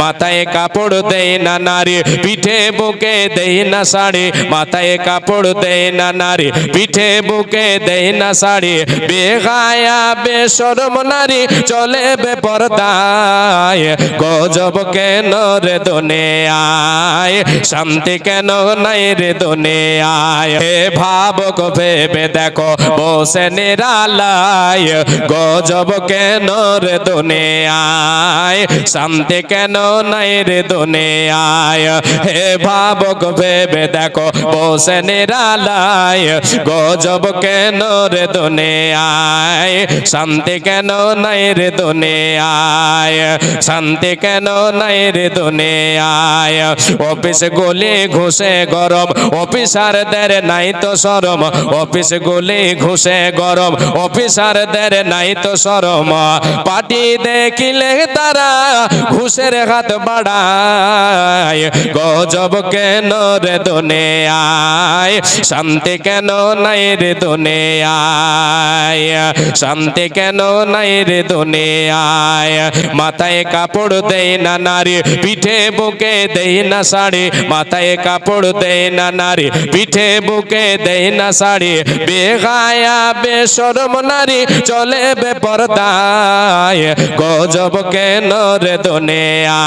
মাথায় কাপড় দেয় না নারী, পিঠে বুকে দেয় না শাড়ি। মাথায় কাপড় দেয় না নারী, পিঠে বুকে দেয় না শাড়ি। বেগায়া বেশরম নারী চলে বেপরদায়। গজব কেন রে দনে আয় শান্তি কেন নাই রে দনে আয় হে ভাবক, ভেবে দেখো, বসে নিরালায়। গজব কেন রে দনে আয় শান্তি কেন নাই রে দনে আয় হে ভাবক ভেবে দেখো বসে নিরালায় গজব কেন রে দনে আয় শান্তি কেন নাই রে দনে আয় শান্তি কেন নাই রে দনে আয় অফিস গলি ঘুষে গরম, অফিসারদের নাই তো সরম। অফিস গলি ঘুষে গরম, অফিসারদের নাই তো সরম। পার্টি দেখিলে তারা ঘুষের হাত বাড়ায়। গজব কেন রে দনে আয় শান্তি কেন নাই রে দনে আয় শান্তি কেন নাই রে দনে আয় মাথায় কাপড় দেয় না নারী, পিঠে বুকে দেয় না শাড়ি। মাথায় কাপড় দেয় না নারী, পিঠে বুকে দেয় না শাড়ি। বেগায়া বেশরম নারী চলে বেপরদায় গজব কেন রে দনে আয়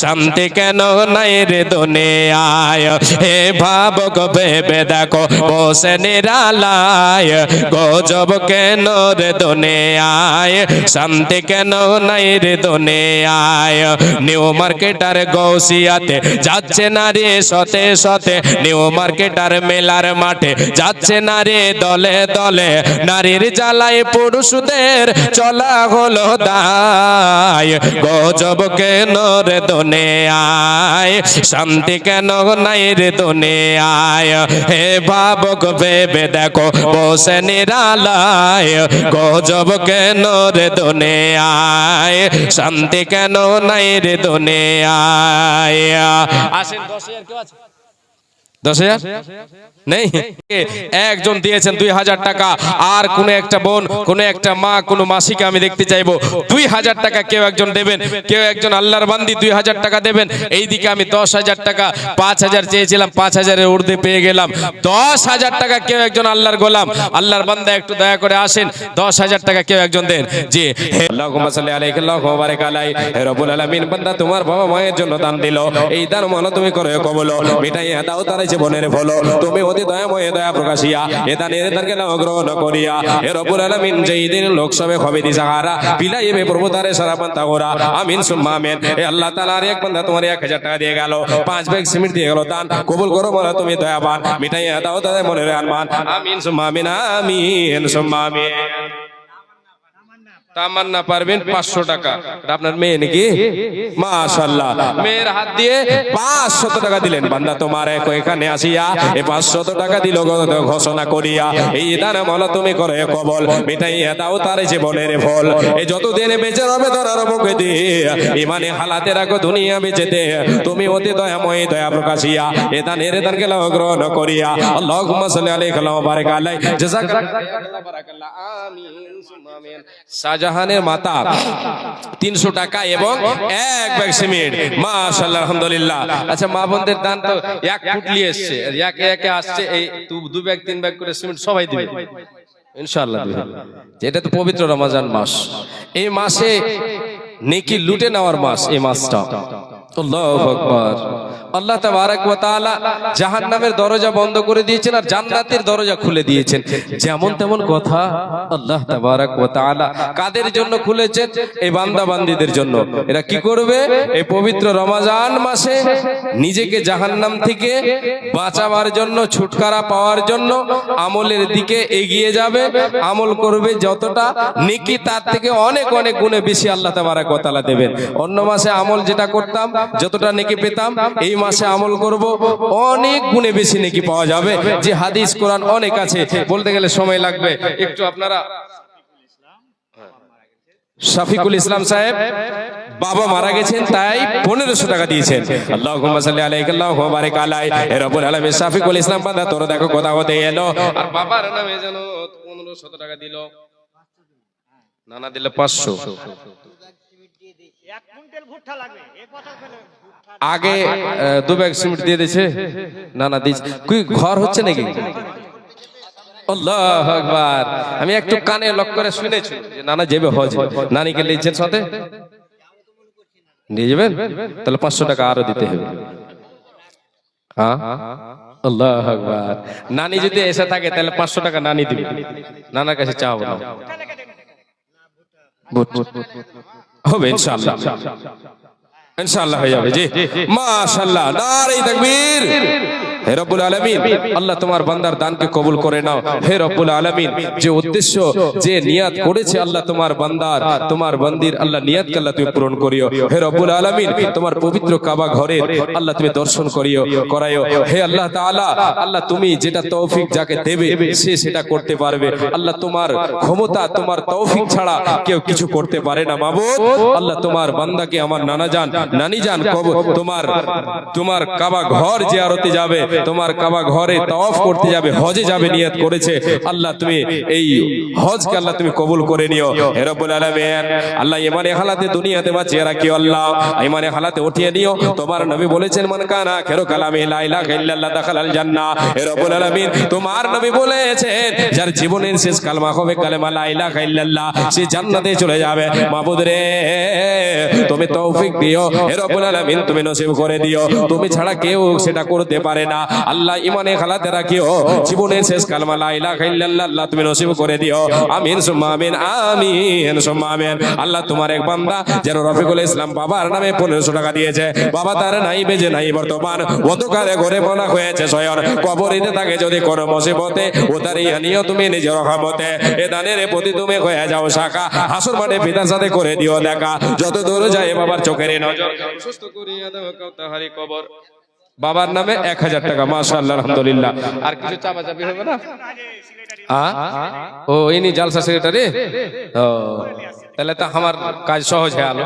শান্তি কেন নাই রে দনে আয় হে ভাবক, ভেবে দেখো, বসে নিরালায়। গজব কেন রে দনে আয় শান্তি কেন নাই রে দনে আয় নিউ মার্কেটার গৌসিয়াতে যাচ্ছে না রে সতে সতে। নিউ মার্কেটার মেলার মাঠে যাচ্ছে না রে দলে দলে। নারীর জ্বালায় পুরুষদের চলা হলো দায়। গজব কেন রে দনে আয় শান্তি কেন নাই রে দনে আয় হে ভাবক ভেবে দেখো, বসে নিরালায়। গজব কেন রে দনে আয় শান্তি কেন নাই রে দনে আয় আসেন, দশ হাজার কেউ আছে? দশ হাজার? নেই? একজন দিয়েছেন দুই হাজার টাকা, আর কোন একটা বোন, কোন একটা মা, কোন মাসিকে আমি দেখতে চাইব। দুই হাজার টাকা কেউ একজন কেউ একজন আল্লাহর দুই হাজার টাকা দেবেন? এইদিকে আমি দশ হাজার টাকা, পাঁচ হাজার চেয়েছিলাম, পাঁচ হাজারের ঊর্ধ্বে পেয়ে গেলাম। দশ হাজার টাকা কেউ একজন আল্লাহর গোলাম। আল্লাহর বান্দা একটু দয়া করে আসেন। দশ হাজার টাকা কেউ একজন দেন। জি। রব্বুল আলামিন, বান্দা তোমার বাবা মায়ের জন্য দান দিল। এই দান মনে তুমি করে কবল। মিটাই দাও, তার জীবনের ফল। তুমি অতি দয়াময় দয়া প্রকাশিয়া এ দানের দানকে নাও গ্রহণ করিয়া। হে রব্বুল আলামিন যেই দিন লোকসভে হবে দি সাহারা বিলাইবে প্রভু তারে সারা বান্দা গোরা আমিন, সুম্মা, আমিন। হে আল্লাহ তাআলা আর এক বান্দা তোমার 1000 টাকা দিয়ে গেল। পাঁচ ব্যাগ সিমেন্ট দিয়ে গেল দান। কবুল করো মনে তুমি দয়াবান। মিটাই দাও তাদের মনের আরমান আমিন, সুম্মা, আমিন আমিন, সুম্মা, আমিন। তামান্না পারবেন পাঁচশো টাকা। আপনার মেয়ে নাকি? মাশাল্লাহ মেয়ের হাত দিয়ে পাঁচশত টাকা দিলেন। বান্দা তোমার এক এখানে আসিয়া এ পাঁচশত টাকা দিল ঘোষণা করিয়া। এই দান মল তুমি করে কবল মিটাইয়া দাও তার জীবনের ফল। এই যত দিনে বেঁচে রবে ধরার মুখে দিয়ে। ইমানে হালাতে রাখো দুনিয়া বেঁচে দে তুমি অতি দয়াময় দয়া প্রকাশিয়া। এ দানের দানকে লাভ গ্রহণ করিয়া। আল্লাহুম্মা সাল্লি আলাইহি ওয়া বারিক আলাইহি। জাযাকাল্লাহ বারাকাল্লাহ। আমিন সুম্মা আমিন। শাহজাহানের মাতা তিনশো টাকা এবং এক ব্যাগ সিমেন্ট। মাশাল্লাহ আলহামদুলিল্লাহ। আচ্ছা মা বোনদের দান তো এক ফুটলি এসছে। একে একে আসছে, এই দু- ব্যাগ, তিন ব্যাগ করে সিমেন্ট সবাই দিবে। ইনশাআল্লাহ এটা তো পবিত্র রমজান মাস। এই মাসে নেকি লুটে নেওয়ার মাস, এই মাসটা। আল্লাহু আল্লাহ তাবারাক ওয়া তাআলা জাহান্নামের দরজা বন্ধ করে দিয়েছেন আর জান্নাতের দরজা খুলে দিয়েছেন। যেমন তেমন কথা আল্লাহ কাদের জন্য খুলেছেন? এই বান্দা বান্দীদের জন্য। এরা কি করবে? এই পবিত্র রমজান মাসে নিজেকে জাহান্নাম থেকে বাঁচাবার জন্য, ছুটকারা পাওয়ার জন্য আমলের দিকে এগিয়ে যাবে। আমল করবে যতটা নেকি, তার থেকে অনেক অনেক গুণে বেশি আল্লাহ তাবারাক ওয়া তাআলা দেবেন। অন্য মাসে আমল যেটা করতাম, যতটা নেকি পেতাম, এই মাসে আমল করব, অনেক গুণে বেশি নেকি পাওয়া যাবে। যে হাদিস কোরআন অনেক আছে, বলতে গেলে সময় লাগবে। একটু আপনারা শফিকুল ইসলাম সাহেব, বাবা মারা গেছেন, তাই পনেরোশো টাকা দিয়েছেন। শফিকুল ইসলাম বান্দা, তোর দেখো কথা হতে এলো। আর বাবার নামে যেন পনেরোশো টাকা দিল। নানা দিলে পাঁচশো। এক কুইন্টাল ভুট্টা লাগবে। আগে দু ব্যাগ সিমেন্ট দিয়ে দিয়েছে। না না দিয়েছে। কি ঘর হচ্ছে নাকি? আল্লাহ আকবার। আমি একটু কানে লক করে শুনেছি যে নানা যাবে হজ। নানিকে লিখছেন সাথে? নিয়ে যাবেন? তাহলে পাঁচশো টাকা আরও দিতে হবে। হ্যাঁ আল্লাহ আকবার। নানি যদি এসে থাকে তাহলে পাঁচশো টাকা নানি দিবে। নানার কাছে চাও না। হবে ইনশাআল্লাহ। ইনশাআল্লাহ হয়ে যাবে জি। মাশাআল্লাহ নারে তাকবীর। হে রব্বুল আলামিন আল্লাহ তোমার বান্দার দানকে কবুল করে নাও। হে রব্বুল আলামিন যে উদ্দেশ্য যে নিয়াত করেছে আল্লাহ তোমার বান্দার তোমার বান্দির আল্লাহ নিয়াতকে আল্লাহ তুমি পূরণ করিও। হে রব্বুল আলামিন তোমার পবিত্র কাবা ঘরের আল্লাহ তুমি দর্শন করিও করাইও। হে আল্লাহ তাআলা আল্লাহ তুমি যেটা তৌফিক যাকে দেবে সে সেটা করতে পারবে। আল্লাহ তোমার ক্ষমতা তোমার তৌফিক ছাড়া কেউ কিছু করতে পারে না মাবুদ। আল্লাহ তোমার বান্দাকে আমার নানা জান নানি জান কব- তোমার তোমার কাবা ঘর জিয়ারতে যাবে। তোমার কাবা ঘরে তওয়াফ করতে যাবে হজে যাবে নিয়ত করেছে। আল্লাহ তুমি এই হজকে আল্লাহ তুমি কবুল করে নিও। হে রব্বুল আলামিন আল্লাহ ইমানে হালাতে দুনিয়াতে বাঁচিয়ে রাখিও আল্লাহ। ইমানে হালাতে উঠিয়ে নিও। তোমার নবী বলেছেন মান কানা খেরো কালামে লা ইলাহা ইল্লাল্লাহ দাখালাল জান্নাহ। হে রব্বুল আলামিন তোমার নবী বলেছেন যার জীবনের শেষ কালমা হবে কালেমা লা ইলাহা ইল্লাল্লাহ সে জান্নাতে চলে যাবে। মাবুদ রে তুমি তৌফিক দিও। রব্বুল আলামিন, তুমি নসিব করে দিও। তুমি ছাড়া কেউ সেটা করতে পারে না। আল্লাহ ইমানে খালাতে রাখিও। জীবনের শেষ কালমা, লা ইলাহা ইল্লাল্লাহ তুমি নসিব করে দিও। আমিন, সুম্মা আমিন আমিন, সুম্মা আমিন। আল্লাহ তোমার এক বান্দা, যেন রফিকুল ইসলাম বাবার নামে পনেরোশো টাকা দিয়েছে। বাবা তার নাই বেজে নাই বর্তমান। ঘরে বলা হয়েছে কবরিতে থাকে যদি কোনো মুসিবতে ও তার তুমি নিজের রহমতে এ দানের প্রতি তুমি হয়ে যাও শাখা। হাসুর মাঠে পিতার সাথে করে দিও দেখা। যত দূর যায় বাবার চোখের নজর। সুস্থ করিয়া দাও কাউতাহারি কবর। বাবার নামে এক হাজার টাকা মাশাআল্লাহ আলহামদুলিল্লাহ। আর কিছু চাপা চাপি হবে না? ও ইনি জালসা সেক্রেটারি ও তাহলে তো আমার কাজ সহজ হয়ে আলো।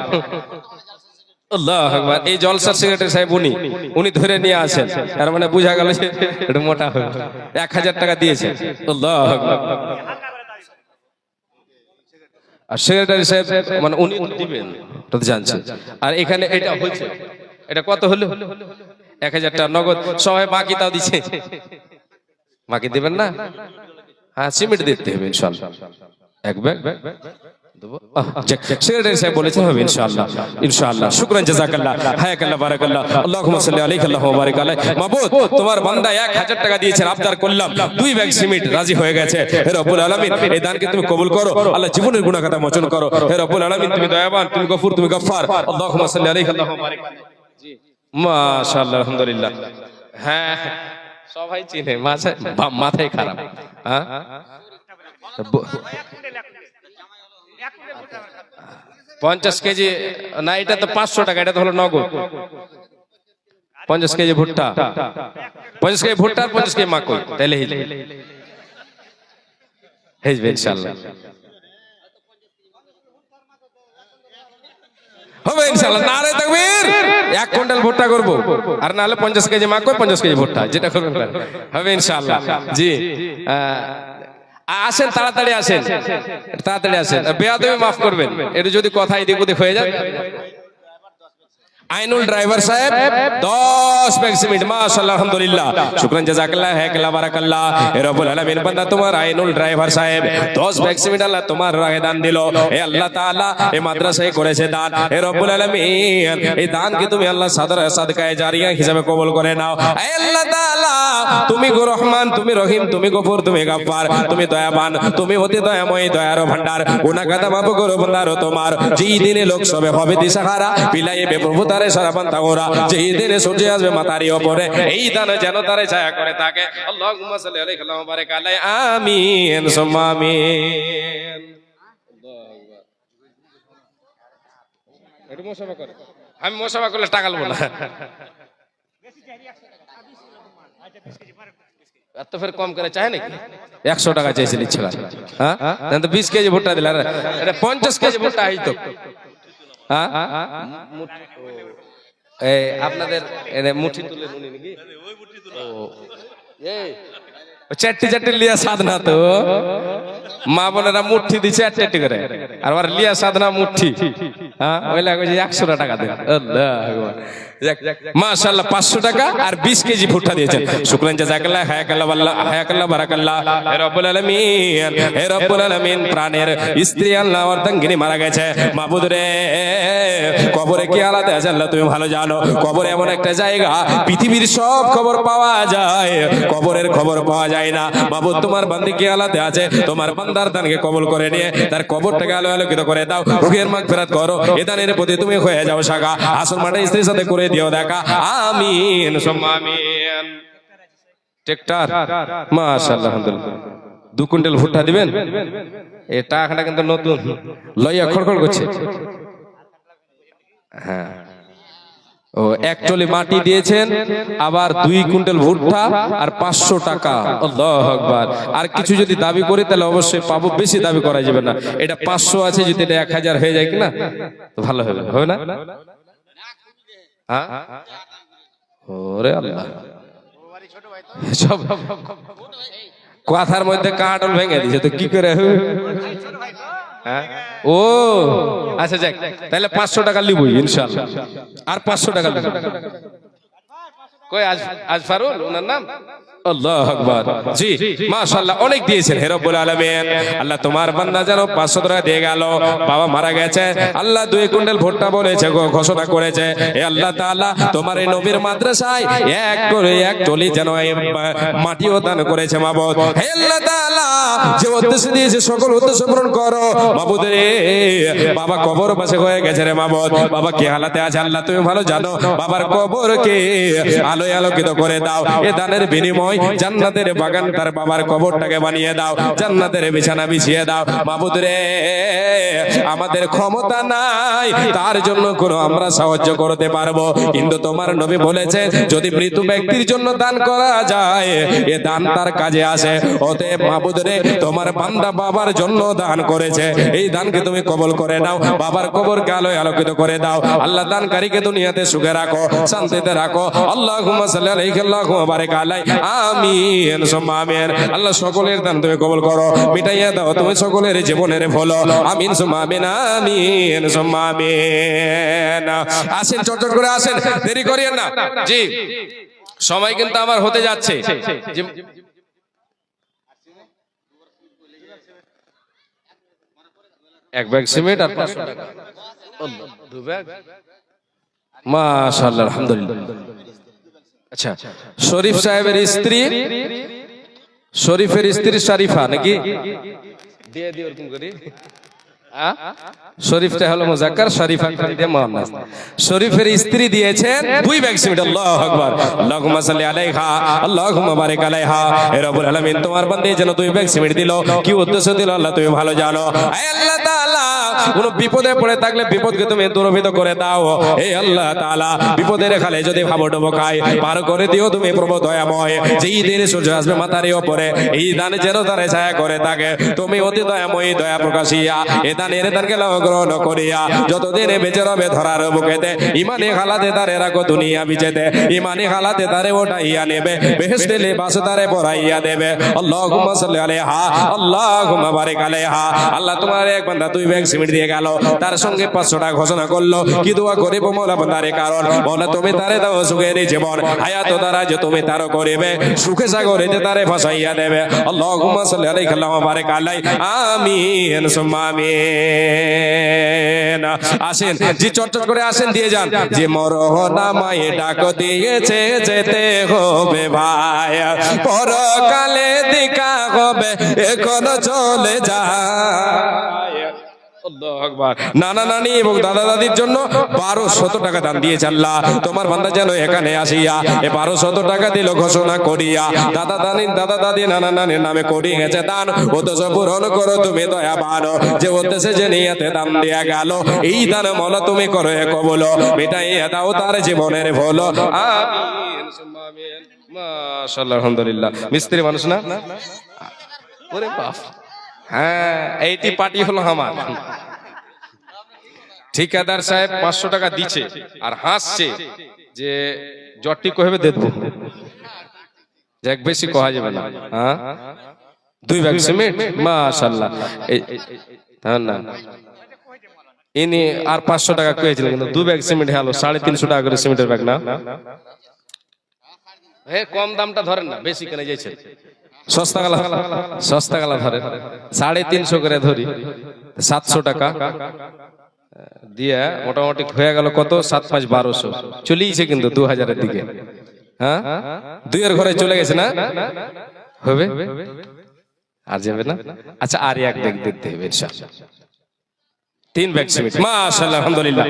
আল্লাহ আকবার এই জলসার সেক্রেটারি সাহেব উনি উনি ধরে নিয়ে আসেন। তার মানে বোঝা গেল যে মোটা হবে এক হাজার টাকা দিয়েছে। আল্লাহ আকবার। আর সেক্রেটারি সাহেব মানে উনি দিবেন। এটা জানছে। আর এখানে এটা হয়েছে। এটা কত হলো? এক হাজার টাকা নগদ। সবাই বাকি তাও দিচ্ছে। বাকি দেবেন না? হ্যাঁ সিমেন্ট দিতে হবে, ইনশাল্লাহ। এক ব্যাগ। আহ, সাহেব বলেছেন হবে ইনশাআল্লাহ ইনশাআল্লাহ। শুকরান জাযাকাল্লাহ হায়াকাল্লাহ বারাকাল্লাহ। আল্লাহুম্মা সাল্লি আলাইহি আল্লাহুম্মা বারিক আলাইহি মাবুদ তোমার বান্দা 1000 টাকা দিয়েছেন আবদার করলাম। দুই ব্যাগ সিমেন্ট রাজি হয়ে গেছে। হে রব্বুল আলামিন এই দানকে তুমি কবুল করো। আল্লাহ জীবনের গুনাহ খাতা মোচন করো। হে রব্বুল আলামিন তুমি দয়াবান তুমি গফুর তুমি গফফার। আল্লাহুম্মা সাল্লি আলাইহি আল্লাহুম্মা বারিক আলাইহি মাশাআল্লাহ আলহামদুলিল্লাহ। হ্যাঁ সবাই চিনে মাথায় মাথায় খারাপ। হ্যাঁ? পঞ্চাশ কেজি, না, এটা তো পাঁচশো টাকা, এটা তো হলো নগদ। পঞ্চাশ কেজি ভুট্টা। পঞ্চাশ কেজি ভুট্টা আর পঞ্চাশ কেজি মাকই তাহলে হিজবে ইনশাল্লাহ। হবে ইনশাল্লাহ। না রে তাকবীর, এক কুইন্টাল ভুট্টা করব। আর না হলে পঞ্চাশ কেজি মাকই পঞ্চাশ কেজি ভুট্টা, যেটা করবেন হবে ইনশাল্লাহ। জি আসেন, তাড়াতাড়ি আসেন। তাড়াতাড়ি আসেন। বেয়াদবি মাফ করবেন। এটা যদি কথা এদিক ওদিক হয়ে যায়। আইনুল ড্রাইভার সাহেব, দশ ব্যাগ সিমেন্ট মাশাআল্লাহ, আলহামদুলিল্লাহ। শুকরান জাযাকাল্লাহ হ্যাকলা বারাকাল্লাহ। হে রব্বুল আলামিন, বান্দা, তোমার আইনুল ড্রাইভার সাহেব, দশ সিমেন্ট আল্লাহ, তোমার রাহে দান দিল। হে আল্লাহ এই মাদ্রাসায় করেছে দান। এই দানকে তুমি আল্লাহ সাদর জারিয়া হিসাবে কবুল করে নাও। আল্লাহ তুমি গো রহমান, তুমি রহিম, তুমি গফুর, তুমি গাফফার, তুমি দয়াবান, তুমি অতি দয়াময়, দয়ার ভান্ডার গুনাহ কাদা মাফ করো ভান্ডার তোমার। যেই দিনে লোক হবে দিশাহারা বিলাইবে প্রভু তারে সারা বান্দা ওরা যেই দিনে সূর্য আসবে মাতারি ওপরে এই দান যেন তারে ছায়া করে থাকে আল্লাহুম্মা সাল্লি আলাইহি ওয়া বারিক আলাইহি আমিন সুম্মা আমিন। একটু মোসাফা করে আমি মোসাফা করলে টাকা লবো না। এত ফের কম করে চায় নাকি? একশো টাকা চাইছিল ইচ্ছে হ্যাঁ? বিশ কেজি ভুট্টা দিলা পঞ্চাশ কেজি ভুট্টা এই তো হ্যাঁ এই আপনাদের এনে মুঠি তুলে নুনি নাকি? চারটি চারটি লিয়া সাধনা তো। মা বোনেরা মুঠি দিচ্ছে আর চারটি করে। আর আবার লিয়া সাধনা মুঠি। হ্যাঁ? ওই লাগে একশো টাকা দেন। টাকা আর বিশ কেজি ভুট্টা দিয়েছেন। হায়াকাল্লাহ হায়াকাল্লাহ, বারাকাল্লাহ। হে রব্বুল হে রব্বুল প্রাণের স্ত্রী আল্লাহ অর্ধাঙ্গিনী মারা গেছে। রে, কবরে কি আলাদা আছে আল্লাহ, তুমি ভালো জানো। কবর এমন একটা জায়গা, পৃথিবীর সব খবর পাওয়া যায়। কবরের খবর পাওয়া যায় না। মাবুদ তোমার বান্দি কি আলাদা আছে? তোমার বান্দার দানকে কবল করে নিয়ে তার কবরটাকে আলো আলোকিত করে দাও। রুহের মাগ ফেরাত করো এদানের প্রতি তুমি হয়ে যাও শাখা আসল মাঠে স্ত্রীর সাথে করে দিও দেখা। আমিন আমিন। ট্রেক্টর, মাশাআল্লাহ, আলহামদুলিল্লাহ। দু কুইন্টাল ভুট্টা দিবেন? এই টাকাটা কিন্তু নতুন। লইয়া খড়খড় করছে। হ্যাঁ। ও, এক মাটি দিয়েছেন, আবার দুই কুইন্টাল ভুট্টা আর পাঁচশো টাকা। আকবার। আর কিছু যদি দাবি করি, তাহলে অবশ্যই পাবো। বেশি দাবি করা যাবে না। এটা পাঁচশো আছে, যদি এটা এক হাজার হয়ে যায় কিনা ভালো হবে। হবে না? হ্যাঁ ওরে সব কথার মধ্যে কাটল ভেঙে দিছে তো কি করে? ও আচ্ছা যাক, তাহলে পাঁচশো টাকা লিবই ইনশাল্লাহ আর পাঁচশো টাকা কই, আজ আজ ফারুল, ওনার নাম? আল্লাহ আকবার। জি, মাশাআল্লাহ, অনেক দিয়েছেন হে রব্বুল আলামিন। আল্লাহ তোমার বান্দা যেন 500 টাকা দিয়ে গেল, বাবা মারা গেছে। আল্লাহ দুই কুইন্টাল ভোটটা বলেছে ঘোষণা করেছে। আল্লাহ তোমার এই নবীর এক করে এক যেন মাটিও দান করেছে তাআলা দানের বিনিময় জান্নাতের বাগান তার বাবার কবরটাকে বানিয়ে দাও। জান্নাতের বিছানা বিছিয়ে দাও। মাবুদ আমাদের ক্ষমতা নাই, তার জন্য কোনো আমরা সাহায্য করতে পারব। কিন্তু তোমার নবী বলেছে, যদি মৃত ব্যক্তির জন্য দান করা যায়, এ দান তার কাজে আসে। অতএব মাবুদ রে তোমার বান্দা বাবার জন্য দান করেছে। এই দানকে তুমি কবল করে নাও, বাবার কবরকে আলোয় আলোকিত করে দাও। আল্লাহ দানকারীকে দুনিয়াতে সুখে রাখো, শান্তিতে রাখো। আল্লাহ আল্লাহ বারেক আলাই আমিন, সুম্মা আমিন। আল্লাহ সকলের দান তুমি কবল করো, মিটাইয়া দাও তুমি সকলের জীবনের ভলো আমিন, সুম্মা আমিন আমিন, সুম্মা আমিন। আসেন চটচট করে আসেন, দেরি করিয়েন না। জি। সময় কিন্তু আমার হতে যাচ্ছে। এক ব্যাগ সিমেন্ট আর পাঁচশো টাকা। দু আলহামদুলিল্লাহ। আচ্ছা শরীফ সাহেবের স্ত্রী? শরীফের স্ত্রী শারিফা নাকি? দিয়ে দিয়ে ওরকম করি? শরীফটা হলো মুজাক্কার, শরীফা দিয়ে মুয়ান্নাস শরীফের স্ত্রী দিয়েছেন দুই আল্লাহু আকবার। আল্লাহুম্মা সাল্লি আলাইহা, আল্লাহুম্মা বারিক আলাইহা। রব্বুল আলামিন, তোমার বান্দে যেন দুই দিল। কি উদ্দেশ্য দিল? আল্লাহ তুমি ভালো জানো। আল্লাহ তাআলা, কোন বিপদে পড়ে থাকলে বিপদকে তুমি করে দাও। হে আল্লাহ তাআলা, বিপদের খালে যদি পার করে দিও তুমি প্রভু দয়াময় যেই দিন সূর্য আসবে উপরে, এই দান যেন তারে ছায়া করে থাকে। তুমি অতি দয়াময় দয়া প্রকাশিয়া এ দানের দানকে গ্রহণ করিয়া যতদিন বেঁচে রবে ধরার বুকেতে, ইমানে হালাতে তারে রাখো দুনিয়া বিচেতে ইমানে হালাতে তারে ওঠাইয়া নেবে, বেহেশতে লেবাস তারে পরাইয়া দেবে। আল্লাহুম্মা সাল্লি আলাইহা, আল্লাহুম্মা বারিক আলাইহা। আল্লাহ তোমার এক বান্দা দুই ব্যাগ সিমেন্ট দিয়ে গেল, তার সঙ্গে 500 টাকা ঘোষণা করল, কি দোয়া করিব মোলা বান্দারে কারণ? বলে তুমি তারে দাও সুখের জীবন, হায়াত দ্বারা যে তুমি তারও করিবে, সুখে সাগরে যে তারে ফাসাইয়া দেবে। আল্লাহুম্মা সাল্লি আলাইহি আল্লাহুম্মা বারিক আলাই, আমিন, সুম্মা আসেন যে চটচট করে আসেন দিয়ে যান। যে মরহনা মায়ে ডাক দিয়েছে যেতে হবে ভাই। পরকালে দিকা হবে এখন চলে যায়। নানা নানি এবং দাদা দাদির জন্য বারো শত টাকা দান দিয়েছে আল্লাহ। তোমার বান্দা যেন এখানে আসিয়া এ বারো শত টাকা দিল ঘোষণা করিয়া। দাদা দানি দাদা দাদি নানা নানির নামে করিয়ে গেছে দান। উদ্দেশ্য পূরণ করো তুমি দয়া পানো যে উদ্দেশ্যে যে নিয়াতে দান দিয়া গেল, এই দান মল তুমি করো এ কবল। মিটাইয়া দাও তার জীবনের ভোল। আমিন আলহামদুলিল্লাহ। মিস্ত্রি মানুষ না? ওরে বাপ। হ্যাঁ এইটি পার্টি হলো আমার। ঠিকাদার সাহেব পাঁচশো টাকা দিচ্ছে আর হাসছে যে জটটি কহবে দেখব যাক বেশি কোয়া যাবে না। হ্যাঁ? দুই ব্যাগ সিমেন্ট? মাশাল্লাহ হ্যাঁ না। ইনি আর পাঁচশো টাকা কয়েছিলেন কিন্তু দু ব্যাগ সিমেন্ট হলো সাড়ে তিনশো টাকা করে সিমেন্টের ব্যাগ না? হে কম দামটা ধরেন না বেশি কেনে যাইছে। সস্তা গালা সস্তা গালা ধরে। সাড়ে তিনশো করে ধরি, সাতশো টাকা। দিয়ে মোটামুটি হয়ে গেল কত? সাত পাঁচ বারোশো। চলিয়েছে কিন্তু দু হাজারের দিকে। হ্যাঁ? দুইয়ের ঘরে চলে গেছে না? হবে? আর যাবে না? আচ্ছা আর এক ব্যাগ দেখতে হবে। তিন ব্যাগ সিমেন্ট। মাশাআল্লাহ, আলহামদুলিল্লাহ।